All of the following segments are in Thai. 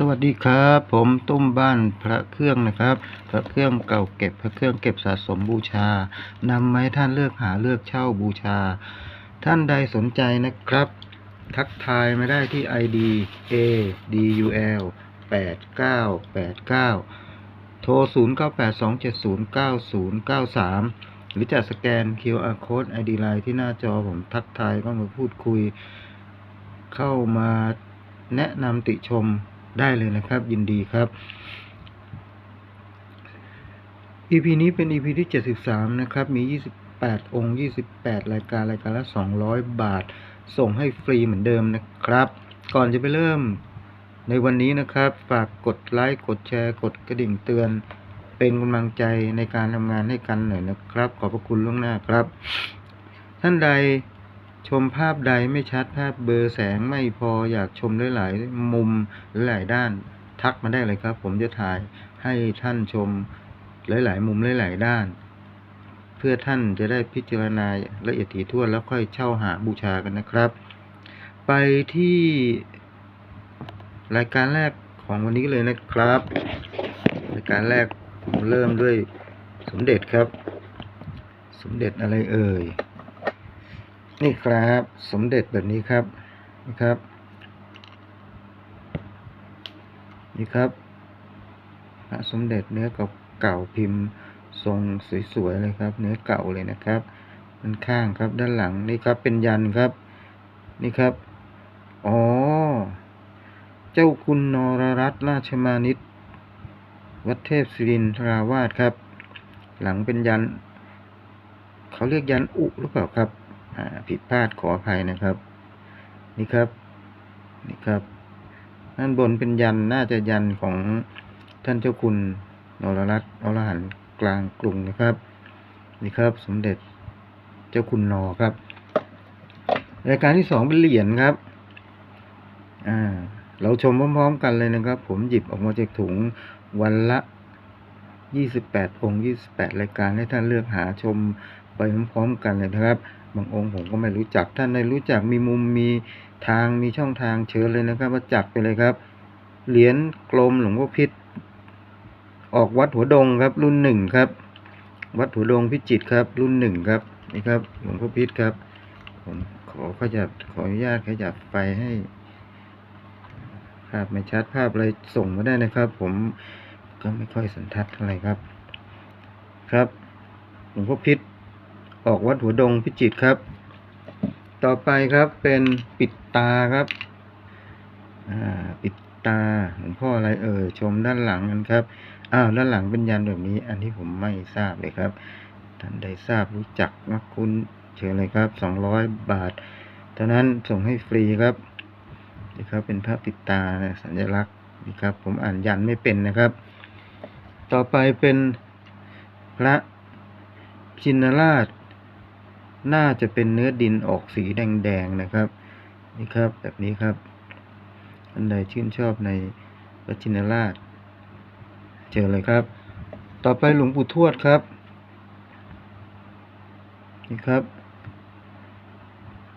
สวัสดีครับ ผมตุ้มบ้านพระเครื่องนะครับ พระเครื่องเก่าเก็บพระเครื่องเก็บสะสมบูชานำมาให้ท่านเลือกหาเลือกเช่าบูชา ท่านใดสนใจนะครับ ทักทายมาได้ที่ ID A D U L 8989 โทร 0982709093 หรือจะสแกน QR Code ID Line ที่หน้าจอผมทักทายก็มาพูดคุย เข้ามาแนะนำติชม ได้เลยนะครับ ยินดีครับ EP นี้เป็น EP ที่ 73 นะครับ มี 28 องค์ 28 รายการรายการละ 200 บาท ส่งให้ฟรีเหมือนเดิมนะครับ ก่อนจะไปเริ่มในวันนี้นะครับ ฝากกดไลค์กดแชร์ กดกระดิ่งเตือน เป็นกำลังใจในการทำงานให้กันหน่อยนะครับ ขอบพระคุณล่วงหน้าครับ ท่านใด ชมภาพใดไม่ชัดภาพเบอร์แสงไม่พออยากชมหลายๆมุมหลายด้าน ทักมาได้เลยครับ ผมจะถ่ายให้ท่านชมหลาย ๆ มุมหลาย ๆ ด้าน เพื่อท่านจะได้พิจารณาละเอียดถี่ถ้วนแล้วค่อยเช่าหาบูชากันนะครับ ไปที่รายการแรกของวันนี้เลยนะครับ รายการแรกผมเริ่มด้วยสมเด็จครับ สมเด็จอะไรเอ่ย นี่ครับสมเด็จแบบนี้ครับนี่ครับ นี่ครับพระสมเด็จเนื้อเก่าพิมพ์ทรงสวยๆเลยครับ เนื้อเก่าเลยนะครับด้านข้างครับด้านหลังนี่ครับเป็นยันครับ นี่ครับอ๋อเจ้าคุณนรรัตนราชมานิตวัดเทพศิรินทราวาสครับ หลังเป็นยัน เขาเรียกยันอุหรือเปล่าครับ ผิดพลาดขออภัยนะครับ นี่ครับ นี่ครับด้านบนเป็นยันน่าจะยันของท่านเจ้าคุณนรรัตน์อรหันต์กลางกรุงนะครับ นี่ครับ สมเด็จเจ้าคุณนอครับ รายการที่สองเป็นเหรียญครับ อ่า เราชมพร้อมๆกันเลยนะครับ ผมหยิบออกมาจากถุงวันละ28 องค์ 28 รายการให้ท่านเลือกหาชมไปพร้อมๆกันเลยนะครับ บางองค์ผมก็ไม่รู้จักท่านใดรู้จักมีมุมมีทางมีช่องทางเชิญเลยนะครับมาจัดไปเลยครับ เหรียญกลมหลวงพ่อพิษออกวัดหัวดงครับ รุ่นหนึ่งครับ วัดหัวดงพิจิตครับ รุ่นหนึ่งครับนี่ครับหลวงพ่อพิษครับ ผมขอขยับขออนุญาตขยับไฟให้ภาพไม่ชัดภาพอะไรส่งมาได้นะครับ ผมก็ไม่ค่อยสันทัดเท่าไหร่ครับ ครับหลวงพ่อพิษ ออกวัดหัวดงพิจิตรครับ ต่อไปครับเป็นปิดตาครับอ่าปิดตาหลวงพ่ออะไรเอ่ยชมด้านหลังกันครับอ้าวด้านหลังเป็นยันแบบนี้ อันที่ผมไม่ทราบเลยครับ ท่านใดทราบรู้จักมักคุ้นเชิญเลยครับสองร้อยบาท เท่านั้นส่งให้ฟรีครับนี่ครับเป็นภาพปิดตาสัญลักษณ์นี่ครับ ผมอ่านยันไม่เป็นนะครับ ต่อไปเป็นพระชินราช น่าจะเป็นเนื้อดินออกสีแดงๆนะครับ นี่ครับแบบนี้ครับอันใดชื่นชอบในพระชินราช เจอเลยครับ ต่อไปหลวงปู่ทวดครับ นี่ครับ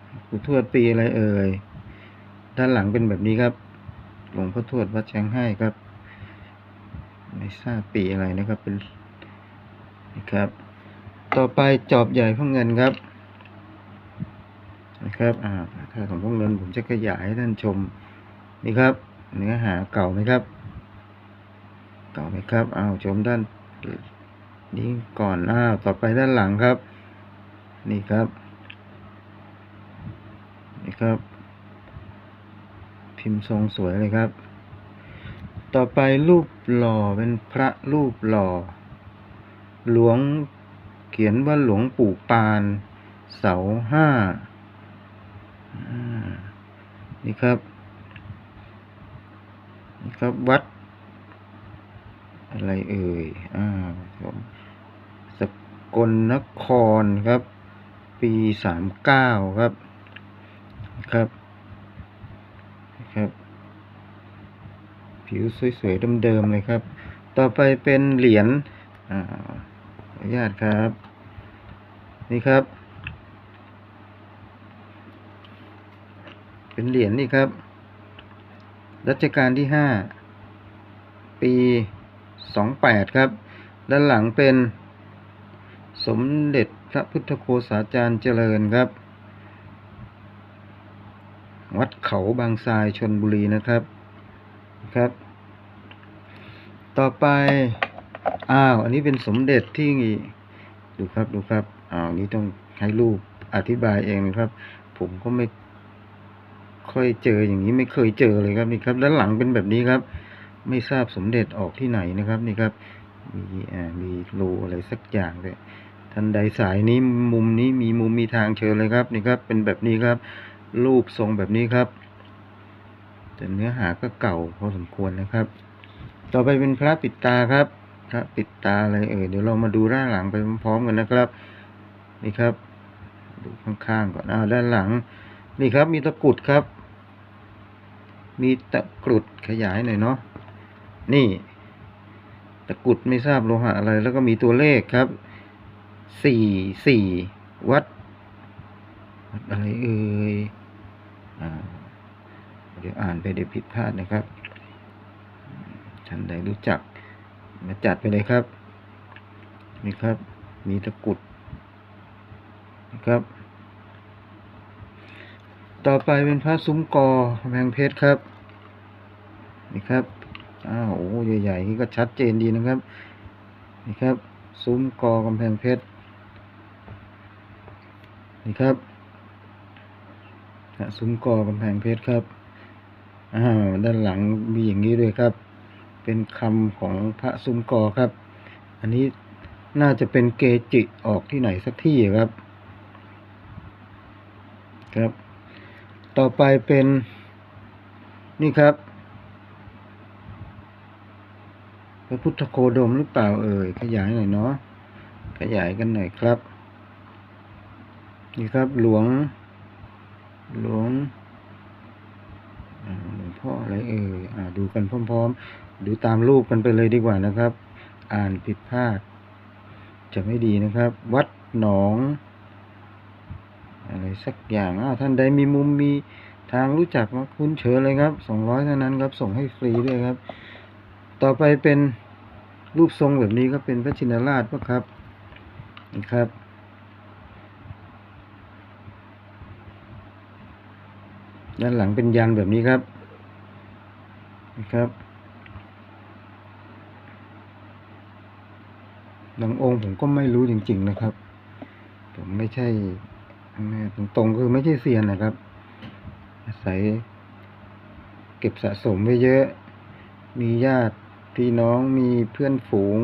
หลวงปู่ทวดปีอะไรเอ่ย ด้านหลังเป็นแบบนี้ครับ หลวงพ่อทวดวัดแชงให้ครับ ไม่ทราบปีอะไรนะครับเป็นนี่ครับ ต่อไปจอบใหญ่พ่อเงินครับ นะครับ อ่าถ้าของพ่อเงินผมจะขยายให้ท่านชมนี่ครับ เนื้อหาเก่าไหมครับ เก่าไหมครับเอาชมด้านนี้ก่อนอ้าวต่อไปด้านหลังครับ นี่ครับ นี่ครับ พิมพ์ทรงสวยเลยครับ ต่อไปรูปหล่อเป็นพระรูปหล่อ หลวงเขียนว่าหลวงปู่ปาน เสาห้า นี่ครับนี่ครับวัด อะไรเอ่ยอ่าผมสกลนครครับ ปีสามเก้าครับครับครับ ผิวสวยๆเดิมๆเลยครับ ต่อไปเป็นเหรียญอ่าอนุญาตครับ นี่ครับ เป็นเหรียญนี่ครับ รัชกาลที่ห้าปีสองแปดครับ ด้านหลังเป็นสมเด็จพระพุทธโฆษาจารย์เจริญครับ วัดเขาบางทรายชนบุรีนะครับครับ ต่อไป อ้าว อันนี้เป็นสมเด็จที่ดูครับดูครับอ้าวนี้ต้องให้รูปอธิบายเองนะครับ ผมก็ไม่ ค่อยเจออย่างนี้ไม่เคยเจอเลยครับนี่ครับ ด้านหลังเป็นแบบนี้ครับ ไม่ทราบสมเด็จออกที่ไหนนะครับนี่ครับ มีอ่ามีรูอะไรสักอย่างเลยท่านใดสายนี้มุมนี้มีมุมมีทางเชิญเลยครับนี่ครับเป็นแบบนี้ครับ รูปทรงแบบนี้ครับ แต่เนื้อหาก็เก่าพอสมควรนะครับ ต่อไปเป็นพระปิดตาครับพระปิดตาอะไรเอ่ยเดี๋ยวเรามาดูด้านหลังไปพร้อมๆกันนะครับ นี่ครับ ดูข้างๆก่อนอ้าวด้านหลัง นี่ครับมีตะกุดครับ มีตะกรุดขยายหน่อยเนาะนี่ ตะกรุดไม่ทราบโลหะอะไร แล้วก็มีตัวเลขครับสี่สี่วัดวัดอะไรเอ่ยอเดี๋ยวอ่านไปเดี๋ยวผิดพลาดนะครับท่านใดรู้จัก มาจัดไปเลยครับ นี่ครับ มีตะกรุดนะครับ ต่อไปเป็นพระซุ้มกอแพงเพชรครับ นี่ครับอ้าวโอ้ใหญ่ๆนี่ก็ชัดเจนดีนะครับนี่ครับ ซุ้มกอกำแพงเพชรนี่ครับพระซุ้มกอกำแพงเพชรครับอ้าวด้านหลังมีอย่างนี้ด้วยครับ เป็นคำของพระซุ้มกอครับ อันนี้น่าจะเป็นเกจิออกที่ไหนสักที่ครับ ครับ ต่อไปเป็นนี่ครับ พระพุทธโคดมหรือเปล่าเอ่ย ขยายหน่อยเนาะ ขยายกันหน่อยครับ นี่ครับหลวง หลวงหลวงพ่ออะไรเอ่ยอ่าดูกันพร้อมๆ ดูตามรูปกันไปเลยดีกว่านะครับ อ่านผิดพลาด จะไม่ดีนะครับ วัดหนองอะไรสักอย่างอ้าวท่านใดมีมุมมีทางรู้จักมาคุ้นเชิญเลยครับสองร้อยเท่านั้นครับ ส่งให้ฟรีด้วยครับ ต่อไปเป็นรูปทรงแบบนี้ก็เป็นพระชินราชปะครับนี่ครับ ด้านหลังเป็นยันแบบนี้ครับนะครับบางองค์ผมก็ไม่รู้จริง ๆนะครับ ผมไม่ใช่ตรงๆคือไม่ใช่เซียนนะครับ อาศัยเก็บสะสมไว้เยอะ มีญาติ พี่น้องมีเพื่อนฝูง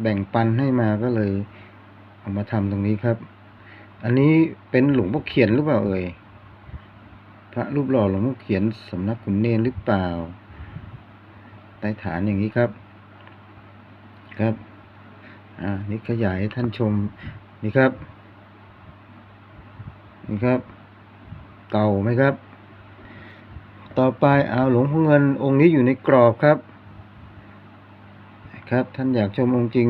แบ่งปันให้มาก็เลยเอามาทำตรงนี้ครับ อันนี้เป็นหลวงพ่อเขียนหรือเปล่าเอ่ยพระรูปหล่อหลวงพ่อเขียนสำนักขุนเนรหรือเปล่าใต้ฐานอย่างนี้ครับ ครับ อ่า นี่ขยายให้ท่านชม นี่ครับ นี่ครับ เก่าไหมครับ ต่อไปเอาหลวงพ่อเงินองค์นี้อยู่ในกรอบครับครับ ท่านอยากชมองค์จริง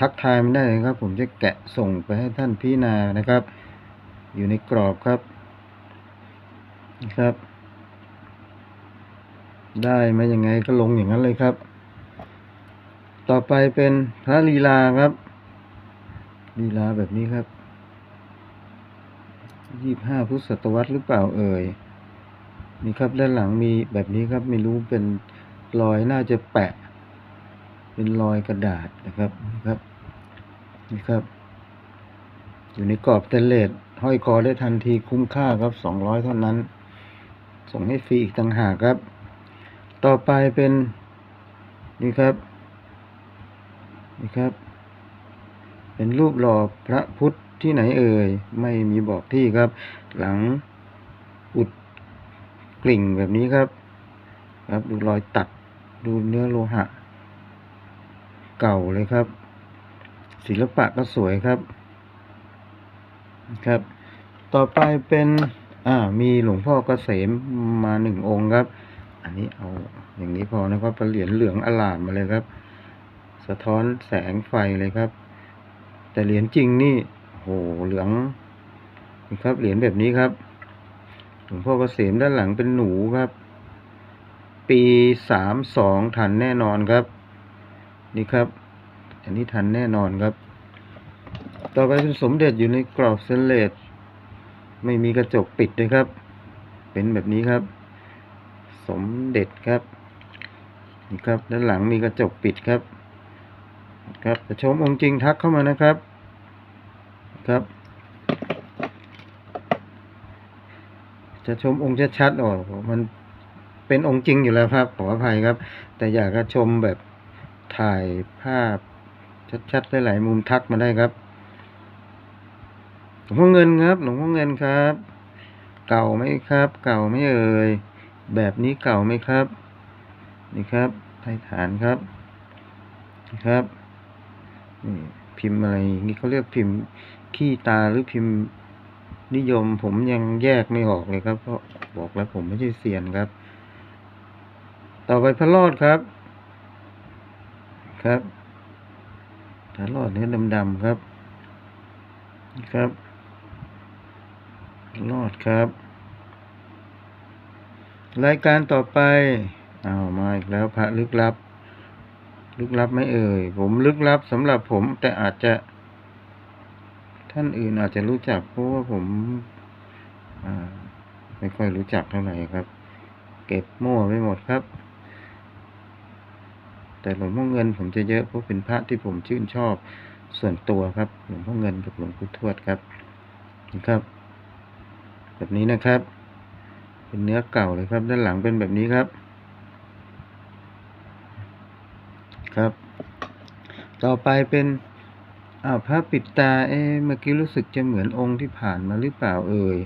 ทักทายมันได้เลยครับ ผมจะแกะส่งไปให้ท่านพิจารณานะครับ อยู่ในกรอบครับนะครับ ได้มาอย่างไงก็ลงอย่างนั้นเลยครับ ต่อไปเป็นพระลีลาครับลีลาแบบนี้ครับยี่ห้าพุทธศตวรรษหรือเปล่าเอ่ย นี่ครับด้านหลังมีแบบนี้ครับไม่รู้เป็นรอยน่าจะแปะ เป็นรอยกระดาษนะครับนะครับนี่ครับ อยู่ในกรอบเตนเลสห้อยคอได้ทันทีคุ้มค่าครับสองร้อยเท่านั้น ส่งให้ฟรีอีกต่างหากครับ ต่อไปเป็นนี่ครับนี่ครับ เป็นรูปหล่อพระพุทธที่ไหนเอ่ย ไม่มีบอกที่ครับ หลัง กลิ่งแบบนี้ครับ ครับดูรอยตัดดูเนื้อโลหะ เก่าเลยครับ ศิลปะก็สวยครับครับ ต่อไปเป็นอ่ามีหลวงพ่อเกษมมาหนึ่งองค์ครับ อันนี้เอาอย่างนี้พอนะครับเป็นเหรียญเหลืองอลามมาเลยครับ สะท้อนแสงไฟเลยครับ แต่เหรียญจริงนี่โหเหลืองครับเหรียญแบบนี้ครับ หลวงพ่อเกษมด้านหลังเป็นหนูครับ ปีสามสองทันแน่นอนครับ นี่ครับ อันนี้ทันแน่นอนครับ ต่อไปเป็นสมเด็จอยู่ในกรอบเซนเลสไม่มีกระจกปิดด้วยครับ เป็นแบบนี้ครับ สมเด็จครับนี่ครับด้านหลังมีกระจกปิดครับ ครับจะชมองค์จริงทักเข้ามานะครับ ครับ จะชมองค์ชัดๆอ๋อมันเป็นองค์จริงอยู่แล้วครับ ขออภัยครับ แต่อยากจะชมแบบถ่ายภาพ ชัดๆหลายๆมุมทักมาได้ครับหลวงพ่อเงินครับ หลวงพ่อเงินครับ เก่าไหมครับ เก่าไหมเอ่ยแบบนี้เก่าไหมครับ นี่ครับไทยฐานครับนี่ครับนี่พิมพ์อะไรนี่เขาเรียกพิมพ์ขี้ตาหรือพิมพ์ นิยมผมยังแยกไม่ออกเลยครับ เพราะบอกแล้วผมไม่ใช่เซียนครับ ต่อไปพระรอดครับ ครับพระรอดเนื้อดำๆครับ ครับรอดครับ รายการต่อไปเอามาอีกแล้วพระลึกลับ ลึกลับไม่เอ่ยผมลึกลับสำหรับผมแต่อาจจะ ท่านอื่นอาจจะรู้จักเพราะว่าผมาไม่ค่อยรู้จักเท่าไหร่ครับ เก็บมั่วไปหมดครับ แต่หลวงพ่อเงินผมจะเยอะเพราะเป็นพระที่ผมชื่นชอบส่วนตัวครับหลวงพ่อเงินกับหลวงปู่ทวดครับนี่ครับ แบบนี้นะครับ เป็นเนื้อเก่าเลยครับ ด้านหลังเป็นแบบนี้ครับ ครับ ต่อไปเป็น อ้าวพระปิดตาเอ๊เมื่อกี้รู้สึกจะเหมือนองค์ที่ผ่านมาหรือเปล่าเอ่ย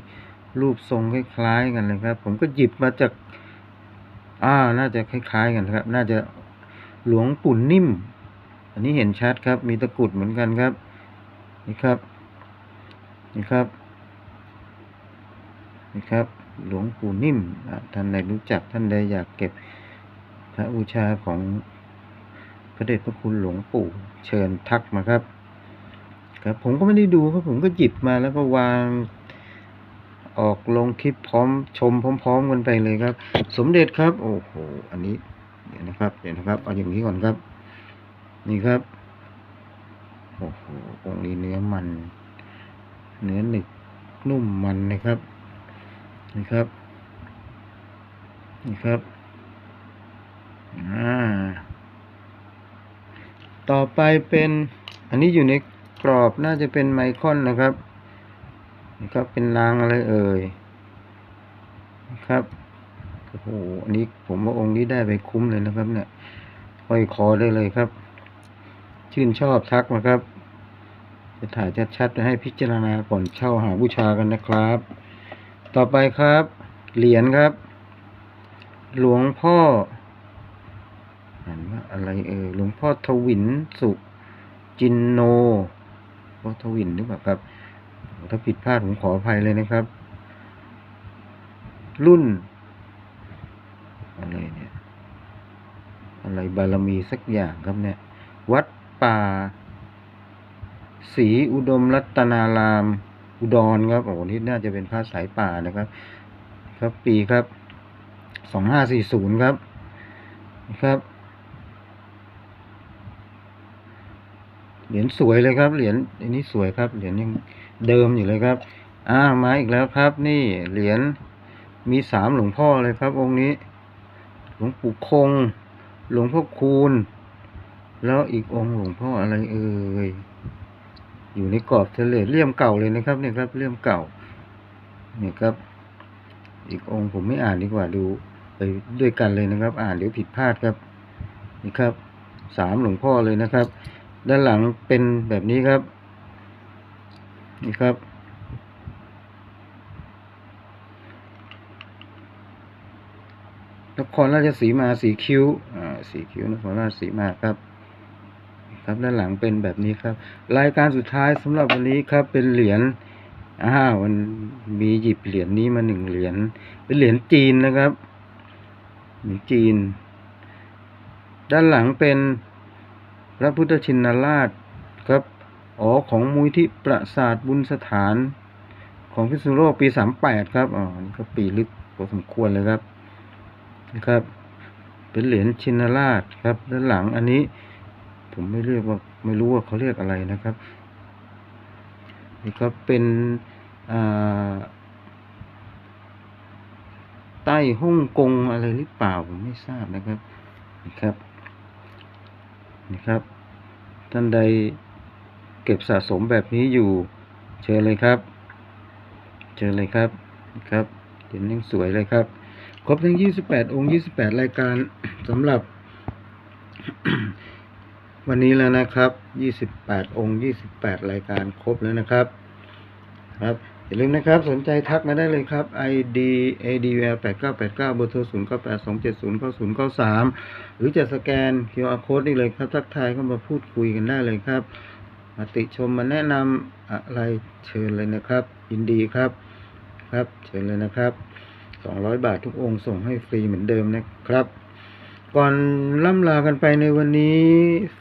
รูปทรงคล้ายๆกันเลยครับ ผมก็หยิบมาจากอ่าน่าจะคล้ายๆกันครับ น่าจะหลวงปู่นิ่ม อันนี้เห็นชัดครับ มีตะกุดเหมือนกันครับ นี่ครับ นี่ครับ นี่ครับ หลวงปู่นิ่มท่านใดรู้จักท่านใดอยากเก็บพระบูชาของพระเดชพระคุณหลวงปู่เชิญทักมาครับ ครับ ผมก็ไม่ได้ดูครับ ผมก็หยิบมาแล้วก็วาง ออกลงคลิปพร้อมชมพร้อมๆกันไปเลยครับ สมเด็จครับ โอ้โหอันนี้เดี๋ยวนะครับ เดี๋ยวนะครับ เอาอย่างนี้ก่อนครับ นี่ครับโอ้โหองค์นี้เนื้อมัน เนื้อหนึบนุ่มมันนะครับ นี่ครับ นี่ครับอ่าต่อไปเป็น อันนี้อยู่ใน กรอบน่าจะเป็นไมคอนนะครับนี่ครับเป็นรางอะไรเอ่ยนะครับโอ้โหอันนี้ผมว่าองค์นี้ได้ไปคุ้มเลยนะครับ เนี่ยห้อยคอได้เลยครับ ชื่นชอบทักมาครับ จะถ่ายชัดๆให้พิจารณาก่อนเช่าหาบูชากันนะครับ ต่อไปครับ เหรียญครับ หลวงพ่ออ่านว่าอะไรเอ่ยหลวงพ่อทวินสุจินโน อทวินหรือเปล่าครับ ถ้าผิดพลาดผมขออภัยเลยนะครับ รุ่น อะไรเนี่ย อะไรบารมีสักอย่างครับเนี่ย วัดป่าศรีอุดมรัตนาราม อุดรครับโอ้โหนี่น่าจะเป็นพระสายป่านะครับ ครับปีครับสองห้าสี่ศูนย์ครับนะครับ เหรียญสวยเลยครับ เหรียญอันนี้สวยครับ เหรียญยังเดิมอยู่เลยครับ อ่ามาอีกแล้วครับ นี่เหรียญมีสามหลวงพ่อเลยครับ องค์นี้ หลวงปู่คง หลวงพ่อคูณ แล้วอีกองค์หลวงพ่ออะไรเอ่ยอยู่ในกรอบเทเลเลี่ยมเก่าเลยนะครับเนี่ยครับเลี่ยมเก่านี่ครับ อีกองค์ผมไม่อ่านดีกว่าดูไปด้วยกันเลยนะครับ อ่านเดี๋ยวผิดพลาดครับ นี่ครับสามหลวงพ่อเลยนะครับ ด้านหลังเป็นแบบนี้ครับ นี่ครับ นครราชสีมาสีคิ้ว อ่า สีคิ้วนครราชสีมาครับ ครับด้านหลังเป็นแบบนี้ครับ รายการสุดท้ายสำหรับวันนี้ครับเป็นเหรียญอ้าวมันมีหยิบเหรียญนี้มาหนึ่งเหรียญ เป็นเหรียญจีนนะครับเหรียญจีน ด้านหลังเป็น พระพุทธชินราชครับอ๋อของมูลที่ประสาทบุญสถาน ของพิษณุโลกปีสามแปดครับอ๋อนี่ก็ปีลึกพอสมควรเลยครับนะครับ เป็นเหรียญชินราชครับด้านหลังอันนี้ ผมไม่เรียกว่าไม่รู้ว่าเขาเรียกอะไรนะครับนี่ครับเป็นอ่าใต้ฮ่องกงอะไรหรือเปล่าผมไม่ทราบนะครับนี่ครับ นี่ครับ ท่านใดเก็บสะสมแบบนี้อยู่ เชิญเลยครับ เชิญเลยครับครับเห็นยังสวยเลยครับ ครบทั้ง 28 องค์ 28 รายการสำหรับ วันนี้แล้วนะครับ 28 องค์ 28 รายการครบแล้วนะครับครับ อย่าลืมนะครับ สนใจทักมาได้เลยครับ ID ADVL 8989เบอร์โทร0 9 8 2 7 0 9 0 9 3 หรือจะสแกน QR code นี่เลยครับ ทักทายเข้ามาพูดคุยกันได้เลยครับ มาติชมมาแนะนำอะไรเชิญเลยนะครับ ยินดีครับ ครับเชิญเลยนะครับ 200 บาททุกองค์ส่งให้ฟรีเหมือนเดิมนะครับ ก่อนล่ำลากันไปในวันนี้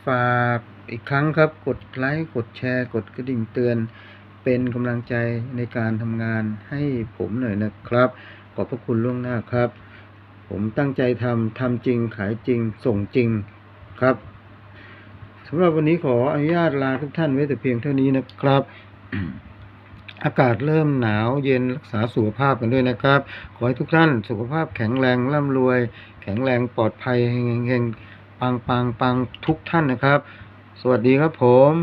ฝากอีกครั้งครับ กดไลค์ กดแชร์ กดกระดิ่งเตือน เป็นกำลังใจในการทำงานให้ผมหน่อยนะครับ ขอบพระคุณล่วงหน้าครับ ผมตั้งใจทำทำจริงขายจริง ส่งจริงครับสำหรับวันนี้ขออนุญาตลาทุกท่านไว้แต่เพียงเท่านี้นะครับ อากาศเริ่มหนาวเย็นรักษาสุขภาพกันด้วยนะครับ ขอให้ทุกท่านสุขภาพแข็งแรงร่ำรวย แข็งแรงปลอดภัยเฮงๆปังปังปังทุกท่านนะครับ สวัสดีครับผม